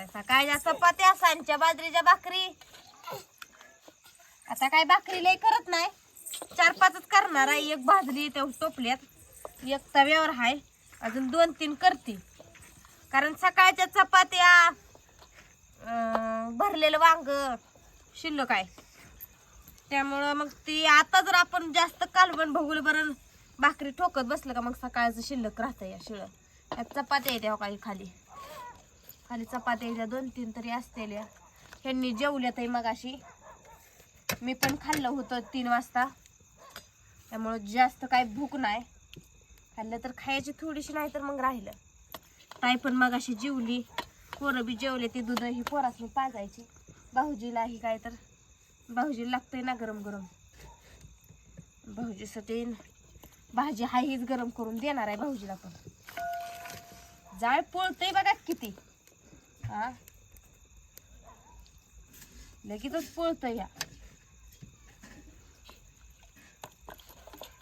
करायचा काय जास्त चपात्या सांच्या बाजरीच्या भाकरी. आता काय भाकरी लय करत नाही. चार पाचच करणार आहे. एक भाजली त्या टोपल्यात. एक तव्यावर हाय. अजून दोन तीन करते. कारण सकाळच्या चपात्या भरलेलं वांग शिल्लक आहे. त्यामुळं मग ती आता जर आपण जास्त कालवण भगुल बरं भाकरी ठोकत बसलं का मग सकाळचं शिल्लक राहतं या शिळ. यात चपात्या येत्या हो काही खाली. खाली चपात्या दोन तीन तरी असतेल्या. ह्यांनी जेवल्या ताई मग अशी मी पण खाल्लं होतं तीन वाजता. त्यामुळं जास्त काय भूक नाही. खाल्लं तर खायची थोडीशी नाही तर मग राहिलं. ताई पण मग अशी जेवली. पोरं बी जेवले ते दूध ही पोरासनी पाजायची. भाऊजीला ही काय तर. भाऊजीला लागतंय ना गरम गरम. भाऊजीसाठी भाजी हा हीच गरम करून देणार आहे भाऊजीला पण. जाळ पोळतंय बघा किती. हा लगेचच पोळतय या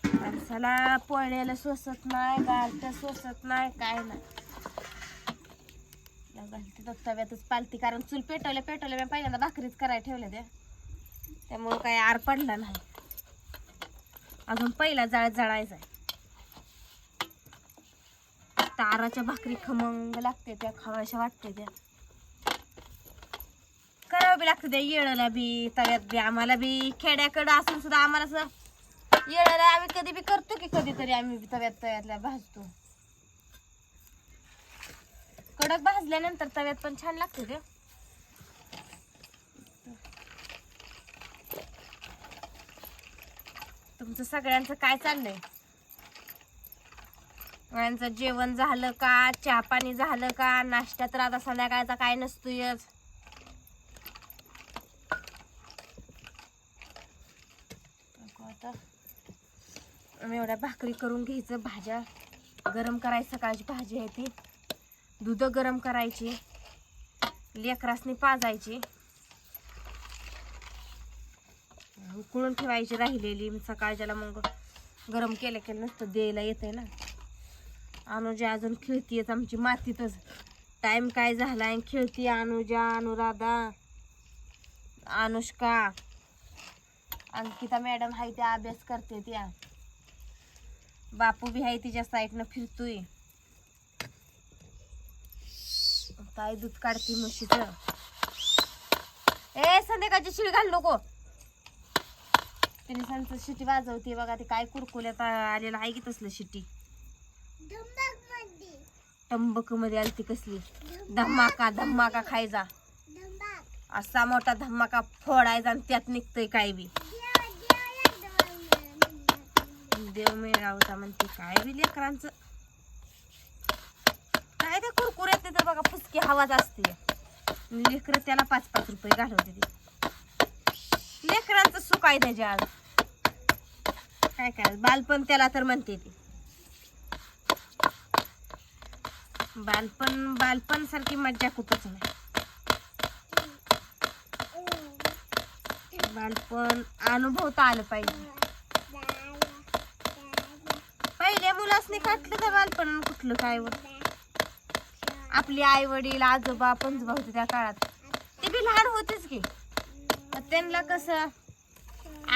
माणसाला पोळण्याला सोसत नाही गारट सोसत नाही काय नाही या घालते तव्यातच पालती कारण चूल पेटवल्या पेटवल्या मी पहिल्यांदा भाकरीच करायला ठेवल्या त्या त्यामुळं काय आर पडला नाही अजून पहिला जाळ जळायचा आहे ताराच्या भाकरी खमंग लागते त्या खावायच्या वाटते त्या बी लागतं त्या येळाला बी तव्यात बी आम्हाला बी खेड्याकडं असून सुद्धा आम्हाला असं येळाला आम्ही कधी बी करतो की कधीतरी आम्ही तव्यात तव्यातल्या भाजतो. कडक भाजल्यानंतर तव्यात पण छान लागते ते तुमचं सगळ्यांचं काय चाललंय? सगळ्यांचं जेवण झालं का? चहा पाणी झालं का? नाश्ता तर आता संध्याकाळचा काय नसतोयच बघू आता आम्ही एवढ्या भाकरी करून घ्यायचं. भाज्या गरम करायचं. सकाळची भाजी आहे ती. दूध गरम करायची. लेकरासनी पाजायची. उकळून ठेवायची राहिलेली. सकाळच्याला मग गरम केलं केलं नसतं द्यायला येते ना. अनुजा अजून खेळतीयच आमची मातीतच. टाईम काय झाला आहे खेळती अनुजा अनुराधा अनुष्का. अंकिता मॅडम हाय त्या अभ्यास करते त्या बापू बी हाय तिच्या साईडनं फिरतोय. काय दूध काढते म्हशीच. ए संध्याकाळची शिळ घाल नको. तिने सांगतं शिटी वाजवते बघा ते काय कुरकुल्यात आलेलं आहे की तसलं शिटी? टंबकमध्ये आली ती कसली धमाका धमाका खायचा. असा मोठा धमाका फोडायचा आणि त्यात निघतंय काय बी. देव मिळावता म्हणते. काय बी लेकरांचं. काय ते कुरकुर येते तर बघा फुसकी हवाच असते. लेकर त्याला पाच पाच रुपये घालवते ते. लेकरांचं सुख आहे त्याच्या आज काय करायचं? बालपण त्याला तर म्हणते ती. बालपण बालपण सारखी मज्जा कुठंच नाही बालपण अनुभवता आलं पाहिजे. पहिल्या मुलासनी काटलं का बालपण कुठलं काय आपली आई वडील आजोबा पंजोबा होते त्या काळात. ते बी लहान होतेच की. त्यांना कसं?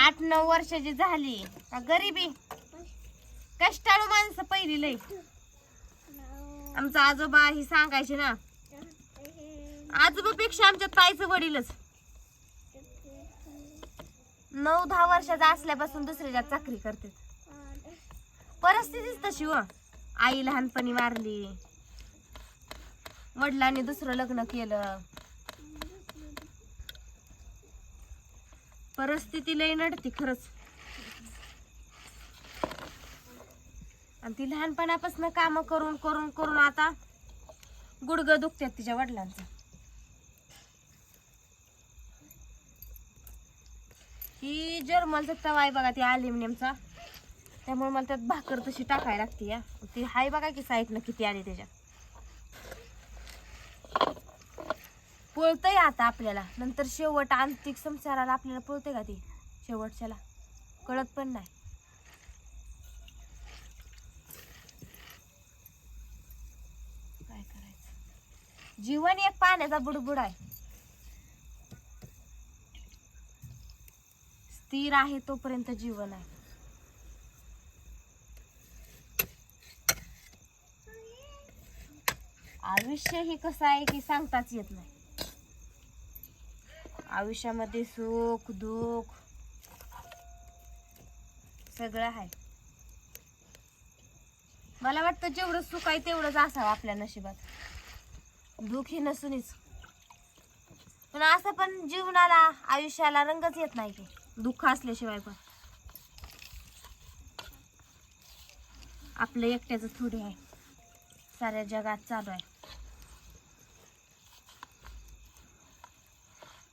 आठ नऊ वर्षाची झाली. का गरिबी? कष्टाळू माणसं पहिली लय आमचा आजोबा ही सांगायचे ना आजोबापेक्षा आमच्या ताईचं वडीलच. नऊ दहा वर्षाचा असल्यापासून दुसऱ्याच्या चाकरी करते परिस्थितीच तशी हो. आई लहानपणी वारली वडिलांनी दुसरं लग्न केलं. परिस्थिती लई नडती खरंच. आणि ती लहानपणापासून काम करून करून करून आता गुडघं दुखतात तिच्या वडिलांचं. ही जर्मलचा तवा आहे बघा ती अल्युमिनियमचा त्यामुळे मला त्यात भाकर तशी टाकायला लागते या ती हाय बघा की साईडनं किती आली त्याच्यात. पळतंय आता आपल्याला. नंतर शेवट आंतिक संसाराला आपल्याला पळतंय का ती? शेवटच्याला. कळत पण नाही. काय करायचं? जीवन एक पाण्याचा बुडबुड आहे. स्थिर आहे तोपर्यंत जीवन आहे. आयुष्य हे कसं आहे की सांगताच येत नाही. आयुष्यामध्ये सुख दुःख सगळं आहे. मला वाटतं जेवढं सुख आहे तेवढंच असावं आपल्या नशिबात. दुःख हे नसूनच. पण असं पण जीवनाला आयुष्याला रंगच येत नाही की. दुःख असल्याशिवाय पण. आपलं एकट्याचं थोडी आहे. साऱ्या जगात चालू आहे.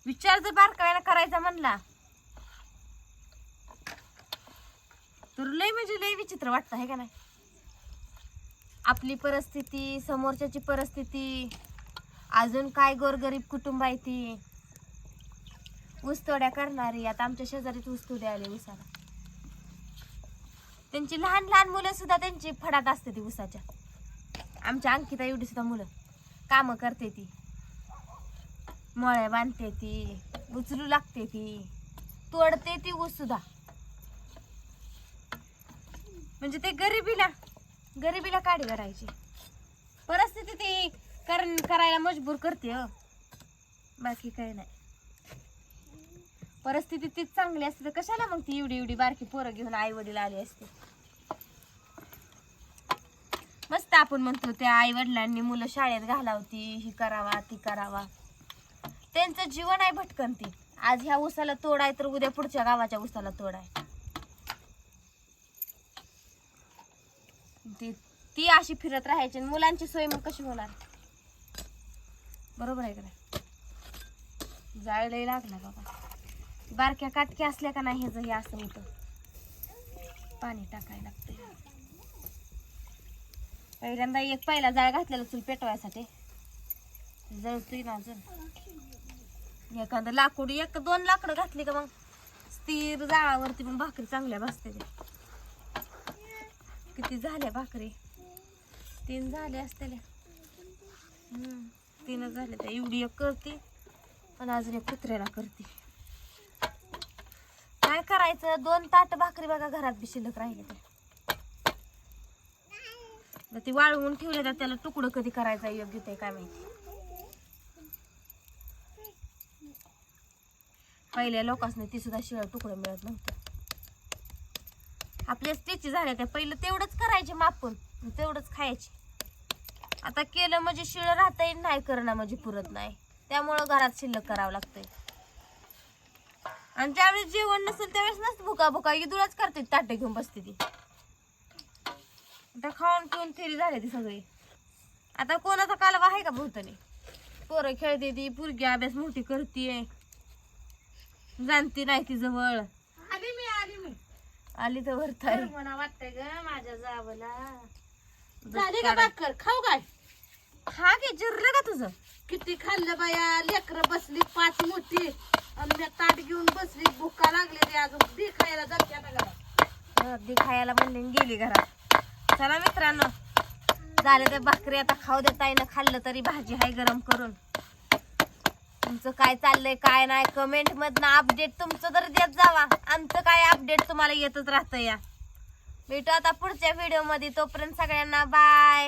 विचार जर बारकाव्यानं करायचा म्हणला तर लय म्हणजे लय विचित्र वाटतं आहे का नाही? आपली परिस्थिती समोरच्याची परिस्थिती अजून काय गोरगरीब कुटुंब आहे ती. ऊसतोड्या करणारी आता आमच्या शेजारीच ऊसतोड्या आले ऊसाला. त्यांची लहान लहान मुलं सुद्धा त्यांची फडात असते ती ऊसाच्या. आमच्या अंकिता एवढी सुद्धा मुलं. कामं करते ती. मळ्या बांधते ती उचलू लागते ती. तोडते ती ऊस सुद्धा. म्हणजे ते गरिबीला गरिबीला काढी करायची परिस्थिती ती कारण करायला मजबूर करते हो. बाकी काही नाही. परिस्थिती तीच चांगली असते तर कशाला मग ती एवढी एवढी बारकी पोरं घेऊन आई वडील आली असते? मस्त आपण म्हणतो त्या आई वडिलांनी मुलं शाळेत घालावती ही करावा ती करावा. त्यांचं जीवन आहे भटकंती आज ह्या उसाला तोड आहे तर उद्या पुढच्या गावाच्या उसाला तोड आहे. ती ती अशी फिरत राहायची आणि मुलांची सोय मग कशी होणार? बरोबर आहे का नाही? जाळलंही लागला बाबा. बारक्या काटक्या असल्या का नाही ह्याचं हे असं होतं? पाणी टाकायला लागतं पहिल्यांदा एक पहिला जाळ घातलेला चूल पेटवायसाठी. जळतोय ना अजून. एखादं लाकूड एक दोन लाकडं घातली का मग? स्थिर जाळावरती मग भाकरी चांगल्या भाजते किती झाल्या भाकरी? तीन झाल्या असतेल्या तीनच झाल्या त्या. एवढी एक करते आणि अजून एक कुत्र्याला करते. काय करायचं? दोन ताट भाकरी बघा घरात बी शिल्लक राहिले ते. तर ती वाळवून ठेवले तर त्याला तुकडं कधी करायचं योग्य ते काय माहिती. पहिल्या लोकांनी ती सुद्धा शिळ तुकडं मिळत नव्हतं. आपल्या स्टेची झाल्या त्या पहिलं तेवढंच करायचे मापून तेवढंच खायचे. आता केलं म्हणजे शिळ राहता येईल नाही करणं म्हणजे पुरत नाही. त्यामुळं घरात शिल्लक करावं लागतंय. आणि ज्यावेळेस जेवण नसेल त्यावेळेस नसतं भुका भुका इदुळाच करते ताटे घेऊन बसते ती. आता खाऊन पिऊन थेरी झाले ती सगळी. आता कोणाचा कालवा आहे का भोवतनी पोरं खेळते ती पुरगी अभ्यास मोठी करते जाणती नाही ती जवळ. आली मी आली मी. आली तर वरताय मला वाटतंय ग माझ्या जावला. झाली का भाकर? खाऊ काय? हा घे जिरलं का तुझं? किती खाल्लं बाया? लेकर बसली पाच मोठी. आणि मी ताट घेऊन बसली भुका लागली रे अजून. बी खायला जाते आता घरात. अर्धी खायला आणि गेली घरात. चला मित्रांनो झालं ते भाकरी. आता खाऊ दे ताईनं खाल्लं तरी भाजी आहे गरम करून. तुमचं काय चाललंय काय नाही कमेंट मधनं अपडेट तुमचं तर देत जावा. आमचं काय अपडेट तुम्हाला येतच राहतं या. भेटू आता पुढच्या व्हिडिओमध्ये. तोपर्यंत सगळ्यांना बाय